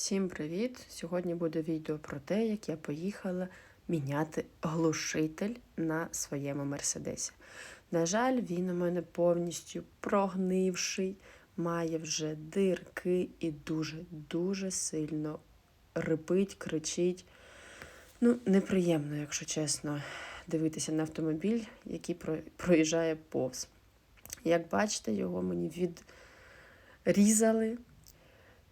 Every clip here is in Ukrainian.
Всім привіт! Сьогодні буде відео про те, як я поїхала міняти глушитель на своєму мерседесі. На жаль, він у мене повністю прогнивший, має вже дирки і дуже-дуже сильно рипить, кричить. Ну, неприємно, якщо чесно, дивитися на автомобіль, який про- проїжджає повз. Як бачите, його мені відрізали.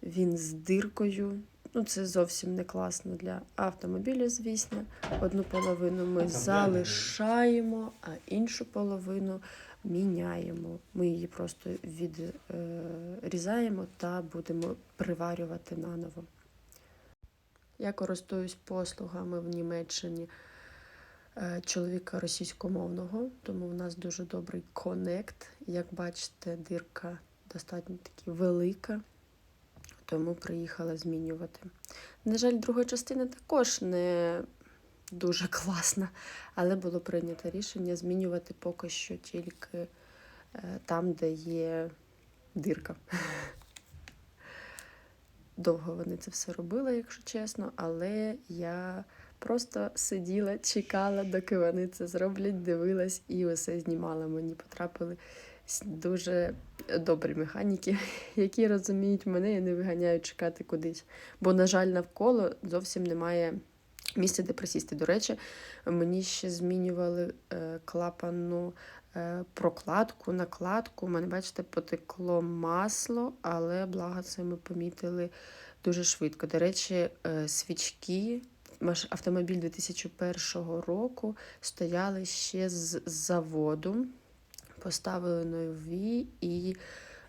Він з диркою. Ну, це зовсім не класно для автомобіля, звісно. Одну половину ми залишаємо, а іншу половину міняємо. Ми її просто відрізаємо та будемо приварювати наново. Я користуюсь послугами в Німеччині е, чоловіка російськомовного, тому в нас дуже добрий конект. Як бачите, дирка достатньо таки велика тому приїхала змінювати. На жаль, друга частина також не дуже класна, але було прийнято рішення змінювати поки що тільки е, там, де є дирка. Довго вони це все робили, якщо чесно, але я просто сиділа, чекала, доки вони це зроблять, дивилась і усе знімала. Мені потрапили дуже добрі механіки, які розуміють мене і не виганяють чекати кудись. Бо, на жаль, навколо зовсім немає місця, де присісти. До речі, мені ще змінювали е, клапанну е, прокладку, накладку. У мене, бачите, потекло масло, але благо це ми помітили дуже швидко. До речі, е, свічки. Автомобіль 2001 року стояли ще з заводу поставили нові, і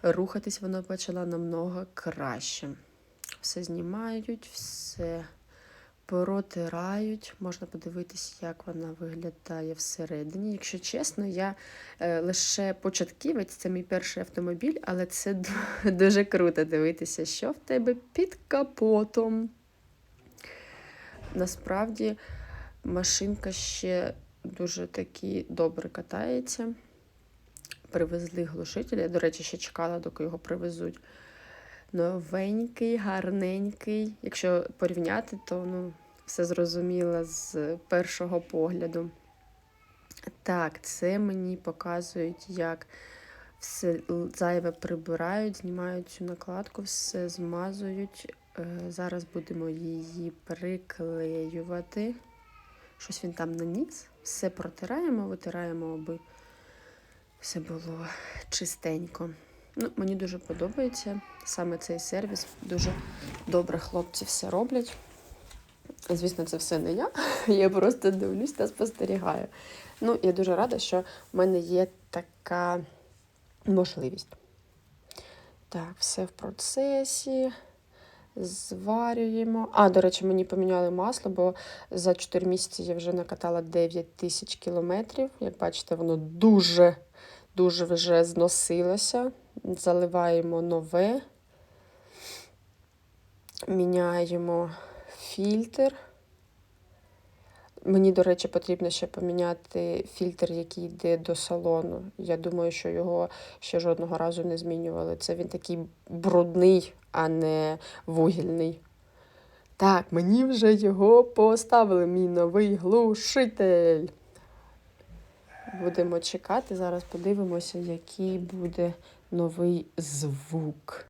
рухатись воно почало намного краще. Все знімають, все протирають. Можна подивитись, як вона виглядає всередині. Якщо чесно, я е, лише початківець, це мій перший автомобіль, але це дуже круто дивитися, що в тебе під капотом. Насправді машинка ще дуже таки добре катається привезли глушитель. Я, до речі, ще чекала, доки його привезуть. Новенький, гарненький. Якщо порівняти, то ну, все зрозуміло з першого погляду. Так, це мені показують, як все зайве прибирають, знімають цю накладку, все змазують. Е, Зараз будемо її приклеювати. Щось він там наніс. Все протираємо, витираємо, аби все було чистенько. Ну, мені дуже подобається саме цей сервіс. Дуже добре хлопці все роблять. Звісно, це все не я. Я просто дивлюсь та спостерігаю. Ну, я дуже рада, що в мене є така можливість. Так, все в процесі. Зварюємо. А, до речі, мені поміняли масло, бо за 4 місяці я вже накатала 9 тисяч кілометрів. Як бачите, воно дуже дуже вже зносилося. Заливаємо нове, міняємо фільтр. Мені, до речі, потрібно ще поміняти фільтр, який йде до салону. Я думаю, що його ще жодного разу не змінювали. Це він такий брудний, а не вугільний. Так, мені вже його поставили, мій новий глушитель. Будемо чекати. Зараз подивимося, який буде новий звук.